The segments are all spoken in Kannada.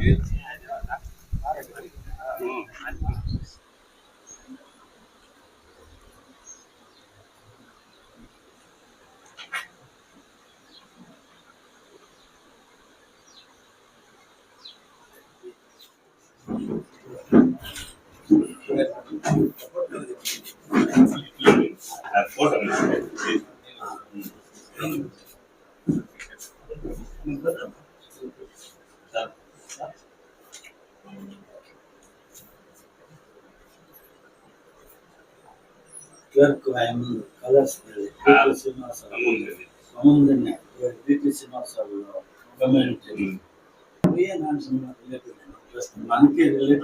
Привет. ಕ್ಲರ್ಕ್ ಕಲರ್ಸ್ ಶ್ರೀನಿವಾಸ ಮುಂದೆ ಬಿ ಪಿ ಶ್ರೀನಿವಾಸ ಅವರು ಕಮ್ಯುನಿಟಿ ನಾನು ಸುಮ್ಮನೆ ರಿಲೇಟಿವ್ ನನಗೆ ರಿಲೇಟಿವ್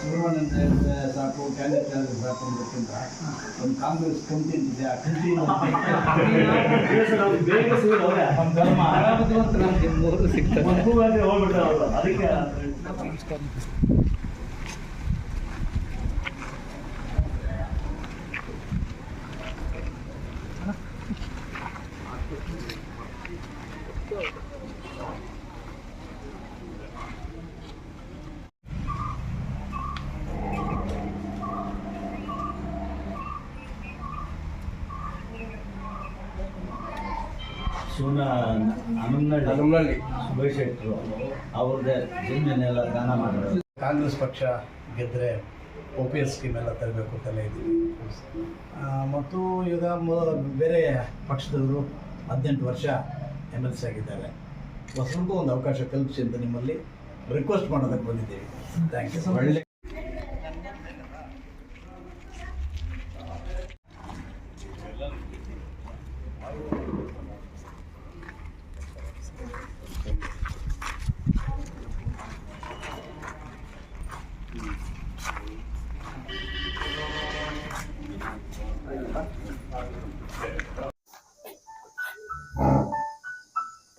ಸುಬ್ರಹ್ಮಣ್ಯ ಅಂತ ಹೇಳಿದ್ರೆ ಸಾಕು ಕ್ಯಾಂಡಿಡೇಟ್ ಸಾಕು ಅಂದ್ಕೊಂಡ್ರ ಒಂದು ಕಾಂಗ್ರೆಸ್ ಕಂಟೆಂಟ್ ಇದೆ ಆ ಶಿವನ ಹನುಮನಹಳ್ಳಿ. ಸುಭಾಷ್ ಶೆಟ್ಟರು ಅವ್ರದ್ದೇ ಜಮೀನೆಲ್ಲ ದಾನ ಮಾಡಿದ್ರು ಕಾಂಗ್ರೆಸ್ ಪಕ್ಷ ಗೆದ್ದರೆ ಒ ಪಿ ಎಸ್ ಸ್ಕೀಮ್ ಎಲ್ಲ ತರಬೇಕು ಅಂತಲೇ ಇದ್ದೀವಿ. ಮತ್ತು ಈಗ ಬೇರೆ ಪಕ್ಷದವರು ಹದಿನೆಂಟು ವರ್ಷ ಎಂ ಎಲ್ ಸಿ ಆಗಿದ್ದಾರೆ. ಹೊಸರಿಗೂ ಒಂದು ಅವಕಾಶ ಕಲ್ಪಿಸಿ ಅಂತ ನಿಮ್ಮಲ್ಲಿ ರಿಕ್ವೆಸ್ಟ್ ಮಾಡೋದಕ್ಕೆ ಬಂದಿದ್ದೀವಿ. ಥ್ಯಾಂಕ್ ಯು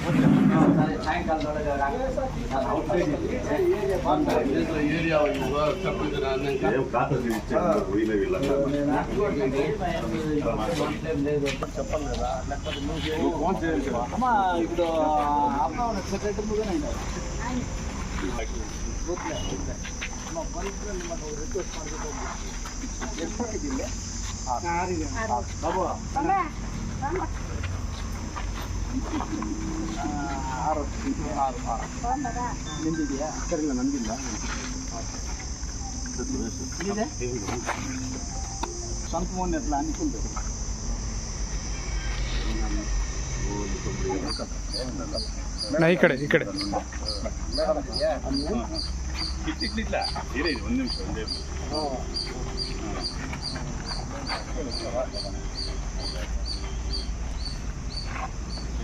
ಮಾತಾಡ್ತೀನಿ D T Srinivas D T Srinivas ಸಾಯಂಕಾಲದೊಳಗೆ ನಾನು ಔಟ್ಸೈಡ್ అమ్మ ఇప్పుడు అమ్మ సెక్రటరీ ముగ్గురు ಬಾಬು ಆರು ಆರು ಆರು ನಿಂದಿದೆಯಾ ಸರಿಲ್ಲ ನಂದಿಲ್ಲ ಇದೆ ಸ್ವಂತ ಮೋನ್ ಎತ್ಲ ಅನ್ಕೊಂಡು ಈ ಕಡೆ ಈ ಕಡೆ ಒಂದು ನಿಮಿಷ ಒಂದೇ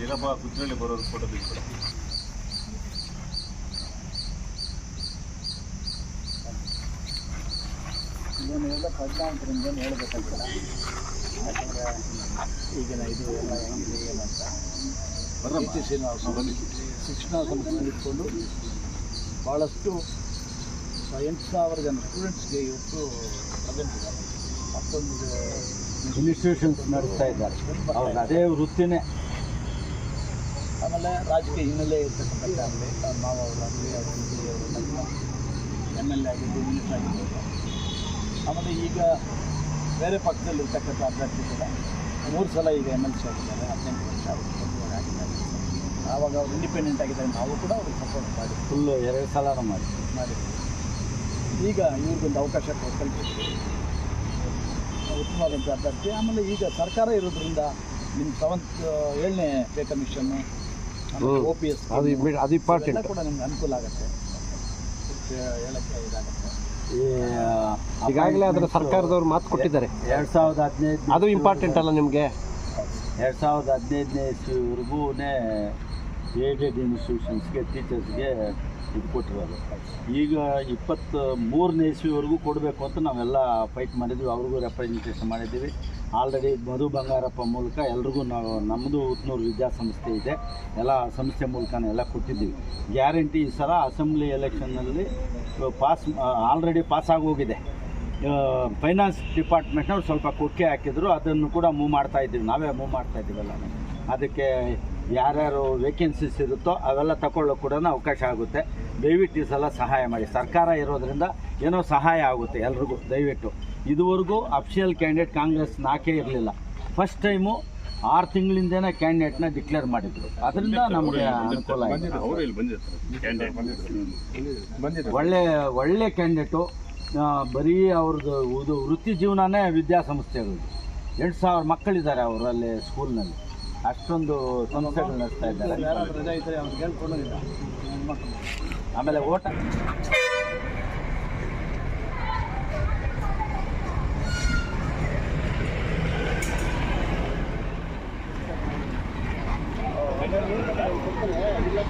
ಏನಪ್ಪ ಕುದ್ರೆಯಲ್ಲಿ ಬರೋದು ಫೋಟೋ ಬಿಟ್ಟು ಇದನ್ನೆಲ್ಲ ಪ್ರಜ್ಞಾವಂತರಿಂದ ಹೇಳ್ಬೇಕಂತ ಯಾಕಂದರೆ ಈಗಿನ ಇದು ಎಲ್ಲ ಹೆಂಗಿದೆ ಏನಂತ ಶ್ರೀನಿವಾಸ ಶಿಕ್ಷಣ ಸಂಸ್ಥೆ ಇಟ್ಕೊಂಡು ಭಾಳಷ್ಟು ಎಂಟು ಸಾವಿರ ಜನ ಸ್ಟೂಡೆಂಟ್ಸ್ಗೆ ಇವತ್ತು ಪ್ರೆಸೆಂಟ್ ಇದ್ದಾರೆ. ಮತ್ತೊಂದು ಇನ್ಸ್ಟಿಟ್ಯೂಷನ್ಸ್ ನಡೆಸ್ತಾ ಇದ್ದಾರೆ. ಅದೇ ವೃತ್ತಿನೇ. ಆಮೇಲೆ ರಾಜಕೀಯ ಹಿನ್ನೆಲೆ ಇರ್ತಕ್ಕಂಥ ಮಾವ ಅವರಾಗಲಿ ಅವ್ರ ಅವರು ನಮ್ಮ ಎಂ ಎಲ್ ಎ ಆಗಿದ್ದು ಮಿನಿಸ್ಟರ್ ಆಗಿರ್ಬೋದು. ಆಮೇಲೆ ಈಗ ಬೇರೆ ಪಕ್ಷದಲ್ಲಿ ಇರ್ತಕ್ಕಂಥ ಅಭ್ಯರ್ಥಿ ಕೂಡ ಮೂರು ಸಲ ಈಗ ಎಂ ಎಲ್ ಸಿ ಆಗಿದ್ದಾರೆ ಹದಿನೆಂಟು ವರ್ಷ ಅವರು ಇವಾಗ ಆಗಿದ್ದಾರೆ ಆವಾಗ ಅವ್ರು ಇಂಡಿಪೆಂಡೆಂಟ್ ಆಗಿದ್ದಾರೆ ನಾವು ಕೂಡ ಅವ್ರಿಗೆ ಸಪೋರ್ಟ್ ಮಾಡಿ ಫುಲ್ಲು ಎರಡು ಸಲ ಮಾಡಿ ಮಾಡಿದ್ವಿ. ಈಗ ಇವ್ರಿಗೊಂದು ಅವಕಾಶ ಕಲ್ಪಿಸಿದ್ರು ಉತ್ತಮವಾದಂಥ ಅಭ್ಯರ್ಥಿ. ಆಮೇಲೆ ಈಗ ಸರ್ಕಾರ ಇರೋದ್ರಿಂದ ನಿಮ್ಮ ಸೆವೆಂತ್ ಏಳನೇ ಪೇ ಕಮಿಷನ್ನು ಪಿ ಎಸ್ ಅದು ಅದು ಇಂಪಾರ್ಟೆಂಟ್ ಕೂಡ ನಿಮ್ಗೆ ಅನುಕೂಲ ಆಗುತ್ತೆ. ಹೇಳಕ್ಕೆ ಇದಾಗುತ್ತೆ. ಈಗಾಗಲೇ ಅದರ ಸರ್ಕಾರದವ್ರು ಮಾತು ಕೊಟ್ಟಿದ್ದಾರೆ. ಎರಡು ಸಾವಿರದ ಹದಿನೈದು ಅದು ಇಂಪಾರ್ಟೆಂಟ್ ಅಲ್ಲ ನಿಮಗೆ? ಎರಡು ಸಾವಿರದ ಹದಿನೈದನೇ ಇಸ್ವಿವರೆಗೂ ಏಡೆಡ್ ಇನ್ಸ್ಟಿಟ್ಯೂಷನ್ಸ್ಗೆ ಟೀಚರ್ಸ್ಗೆ ಇದು ಕೊಟ್ಟಿರೋದು. ಈಗ ಇಪ್ಪತ್ತು ಮೂರನೇ ಇಸ್ವಿವರೆಗೂ ಕೊಡಬೇಕು ಅಂತ ನಾವೆಲ್ಲ ಫೈಟ್ ಮಾಡಿದ್ವಿ. ಅವ್ರಿಗೂ ರೆಪ್ರೆಸೆಂಟೇಷನ್ ಮಾಡಿದ್ದೀವಿ. ಆಲ್ರೆಡಿ ಮಧು ಬಂಗಾರಪ್ಪ ಮೂಲಕ ಎಲ್ರಿಗೂ ನಾವು ನಮ್ಮದು ಉತ್ನೂರು ವಿದ್ಯಾಸಂಸ್ಥೆ ಇದೆ. ಎಲ್ಲ ಸಂಸ್ಥೆ ಮೂಲಕನೇ ಎಲ್ಲ ಕೊಟ್ಟಿದ್ದೀವಿ. ಗ್ಯಾರಂಟಿ ಈ ಸಲ ಅಸೆಂಬ್ಲಿ ಎಲೆಕ್ಷನ್ನಲ್ಲಿ ಪಾಸ್ ಆಲ್ರೆಡಿ ಪಾಸ್ ಆಗೋಗಿದೆ. ಫೈನಾನ್ಸ್ ಡಿಪಾರ್ಟ್ಮೆಂಟ್ನವ್ರು ಸ್ವಲ್ಪ ಕೊಕ್ಕೆ ಹಾಕಿದ್ರು, ಅದನ್ನು ಕೂಡ ಮೂವ್ ಮಾಡ್ತಾ ಇದ್ದೀವಿ. ನಾವೇ ಮೂವ್ ಮಾಡ್ತಾ ಇದ್ದೀವಲ್ಲ ಅದಕ್ಕೆ ಯಾರ್ಯಾರು ವೇಕೆನ್ಸೀಸ್ ಇರುತ್ತೋ ಅವೆಲ್ಲ ತಗೊಳ್ಳೋಕೆ ಕೂಡ ಅವಕಾಶ ಆಗುತ್ತೆ. ದಯವಿಟ್ಟು ಈ ಸಲ ಸಹಾಯ ಮಾಡಿ. ಸರ್ಕಾರ ಇರೋದರಿಂದ ಏನೋ ಸಹಾಯ ಆಗುತ್ತೆ ಎಲ್ರಿಗೂ. ದಯವಿಟ್ಟು. ಇದುವರೆಗೂ ಅಫಿಷಿಯಲ್ ಕ್ಯಾಂಡಿಡೇಟ್ ಕಾಂಗ್ರೆಸ್ ನಾಕೇ ಇರಲಿಲ್ಲ. ಫಸ್ಟ್ ಟೈಮು ಆರು ತಿಂಗಳಿಂದನೇ ಕ್ಯಾಂಡಿಡೇಟ್ನ ಡಿಕ್ಲೇರ್ ಮಾಡಿದ್ರು. ಅದರಿಂದ ನಮಗೆ ಅನುಕೂಲ ಆಯಿತು. ಇಲ್ಲಿ ಒಳ್ಳೆ ಒಳ್ಳೆ ಕ್ಯಾಂಡಿಡೇಟು ಬರೀ ಅವ್ರದ್ದು ಇದು ವೃತ್ತಿ ಜೀವನನೇ ವಿದ್ಯಾಸಂಸ್ಥೆಗಳು. ಎಂಟು ಸಾವಿರ ಮಕ್ಕಳಿದ್ದಾರೆ ಅವರಲ್ಲಿ ಸ್ಕೂಲ್ನಲ್ಲಿ ಅಷ್ಟೊಂದು ಸಂಸ್ಥೆಗಳು ನಡೆಸ್ತಾ ಇದ್ದಾರೆ. ಆಮೇಲೆ ಓಟ.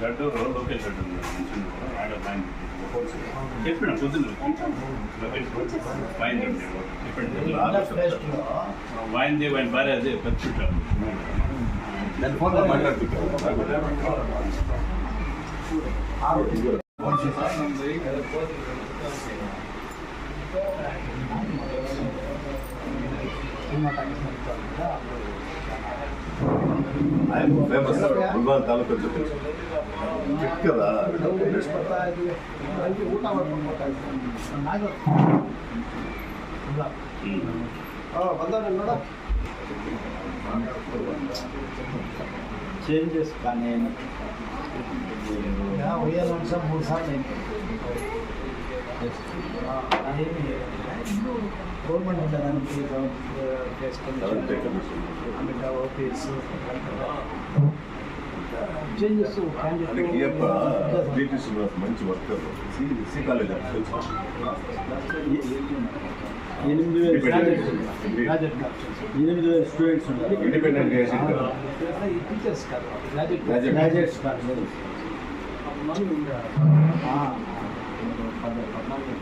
గడ్డూరు లోకల్ గడ్డు ఆడ బ్యాంక్ చెప్పిన పొద్దున్న వాయింది చెప్పండి వాయింది వాయిన భార్య అదే పెట్టుకుంటాం ನಾನು ಫೋನ್ ಮಾತಾಡ್ತಿದ್ದೆ ఆయన ఫేమస్ గుల్బాన్ తాలూకా చెప్పి కదా చేంజెస్ కానీ क्या भैया लोग सब मूर्खा नहीं ಗೌರ್ಮೆಂಟ್ ಇಂದ ನಮಗೆ ಪ್ಲೇಸ್ ಆಮೇಲೆ ಆಫೀಸ್ ಚೇಂಜಸ್ ಮಂಚು ವರ್ಕರ್ ಸಿ ಕಾಲೇಜ್ ఎనిమిది వేల ఎనిమిది వేల స్టూడెంట్స్ ఉన్నారు. ఇండిపెండెంట్ టీచర్స్ కాదు. గ్రాడ్యుయేట్స్ కాదు. ఆ. పద్నాలుగు.